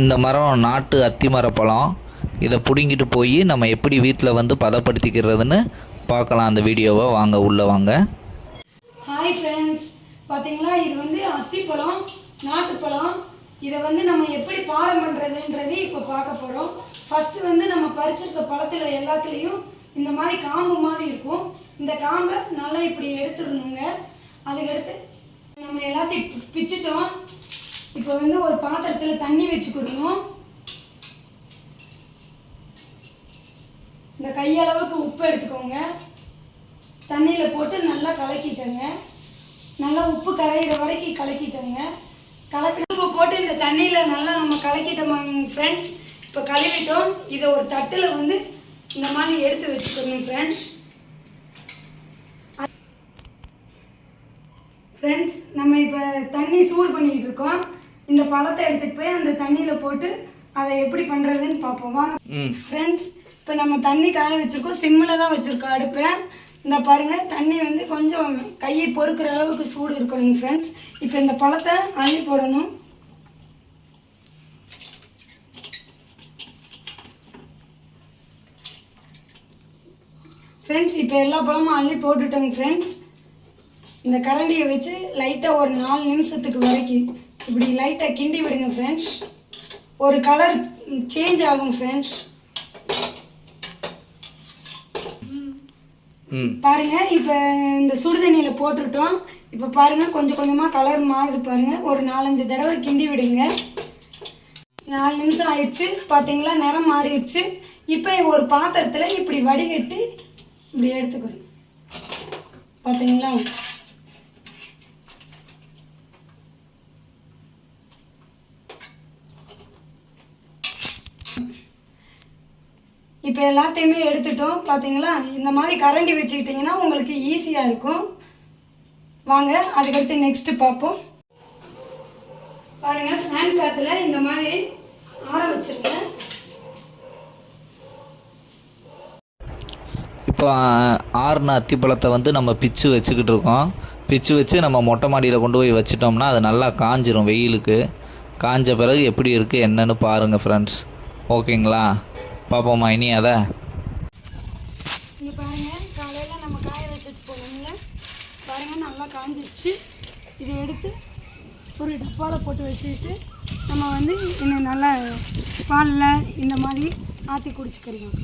இந்த மரம் நாட்டு அத்தி மரப்பழம் இதை பிடுங்கிட்டு போய் நம்ம எப்படி வீட்டில் வந்து பதப்படுத்திக்கிறதுன்னு பார்க்கலாம் அந்த வீடியோவை. வாங்க உள்ளே வாங்க. ஹாய் ஃப்ரெண்ட்ஸ் பார்த்தீங்களா இது வந்து அத்திப்பழம் நாட்டுப்பழம் இதை வந்து நம்ம எப்படி பாடம் பண்ணுறதுன்றது இப்போ பார்க்க போகிறோம் ஃபஸ்ட்டு வந்து நம்ம பறிச்சிருக்க பழத்தில் எல்லாத்துலேயும் இந்த மாதிரி காம்பு மாதிரி இருக்கும். இந்த காம்பை நல்லா இப்படி எடுத்துடணுங்க. அதுக்கடுத்து நம்ம எல்லாத்தையும் பிச்சுட்டோம் பிச்சிட்டோம். இப்போ வந்து ஒரு பாத்திரத்தில் தண்ணி வச்சுக்கிடணும் இந்த கையளவுக்கு உப்பு எடுத்துக்கோங்க. தண்ணியில் போட்டு நல்லா கலக்கிட்டேங்க நல்லா உப்பு கரையிற வரைக்கும் கலக்கிட்டேங்க கலக்கி உப்பு போட்டு இந்த தண்ணியில் நல்லா நம்ம கலக்கிட்டோமாங்க ஃப்ரெண்ட்ஸ் இப்போ கழுவிட்டோம். இதை ஒரு தட்டில் வந்து இந்த மாதிரி எடுத்து வச்சுக்கணும் ஃப்ரெண்ட்ஸ் ஃப்ரெண்ட்ஸ் நம்ம இப்போ தண்ணி சூடு பண்ணிக்கிட்டு இருக்கோம். இந்த பழத்தை எடுத்துகிட்டு போய் அந்த தண்ணியில் போட்டு அதை எப்படி பண்ணுறதுன்னு பார்ப்போம். வாங்க. ஃப்ரெண்ட்ஸ் இப்போ நம்ம தண்ணி காய வச்சுருக்கோம். சிம்மில் தான் வச்சுருக்கோம் அடுப்பை. இந்த பாருங்கள் தண்ணி வந்து கொஞ்சம் கையை பொறுக்கிற அளவுக்கு சூடு இருக்கணுங்க ஃப்ரெண்ட்ஸ் இப்போ இந்த பழத்தை அள்ளி போடணும். ஃப்ரெண்ட்ஸ் இப்போ எல்லா பழமும் அள்ளி போட்டுட்டோங்க ஃப்ரெண்ட்ஸ் இந்த கரண்டியை வச்சு லைட்டாக ஒரு நாலு நிமிஷத்துக்கு வரைக்கும் இப்படி லைட்டாக கிண்டி விடுங்க ஃப்ரெண்ட்ஸ் ஒரு கலர் சேஞ்ச் ஆகும் ஃப்ரெண்ட்ஸ் பாருங்க இப்போ இந்த சுடுதண்ணியில் போட்டுட்டோம் இப்போ பாருங்க கொஞ்சம் கொஞ்சமாக கலர் மாறுது பாருங்க. ஒரு நாலஞ்சு தடவை கிண்டி விடுங்க. நாலு நிமிஷம் ஆயிடுச்சு. பார்த்தீங்களா நிறம் மாறிடுச்சு. இப்போ ஒரு பாத்திரத்தில் இப்படி வடிகட்டி இப்படி எடுத்துக்கிறோம் பார்த்தீங்களா இப்போ எல்லாத்தையுமே எடுத்துட்டோம் பார்த்தீங்களா இந்த மாதிரி கரண்டி வச்சுக்கிட்டிங்கன்னா உங்களுக்கு ஈஸியாக இருக்கும். வாங்க அதுக்கடுத்து நெக்ஸ்ட்டு பார்ப்போம். பாருங்கள் ஃபேன் காற்றுல இந்த மாதிரி ஆற வச்சுருங்க. இப்போ ஆறுன அத்திப்பழத்தை வந்து நம்ம பிச்சு வச்சுக்கிட்டு இருக்கோம். பிச்சு வச்சு நம்ம மொட்டை மாடியில் கொண்டு போய் வச்சிட்டோம்னா அது நல்லா காஞ்சிரும் வெயிலுக்கு. காஞ்ச பிறகு எப்படி இருக்குது என்னன்னு பாருங்கள் ஃப்ரெண்ட்ஸ் ஓகேங்களா? பார்ப்போம்மா இனி அதை? இங்கே பாருங்கள் காலையில் நம்ம காய வச்சுட்டு போனோம்ல பாருங்கள் நல்லா காஞ்சிருச்சு. இதை எடுத்து ஒரு டப்பாவில் போட்டு வச்சுக்கிட்டு நம்ம வந்து இன்னும் நல்லா பாலில் இந்த மாதிரி ஆற்றி குடிச்சுக்கிறோம்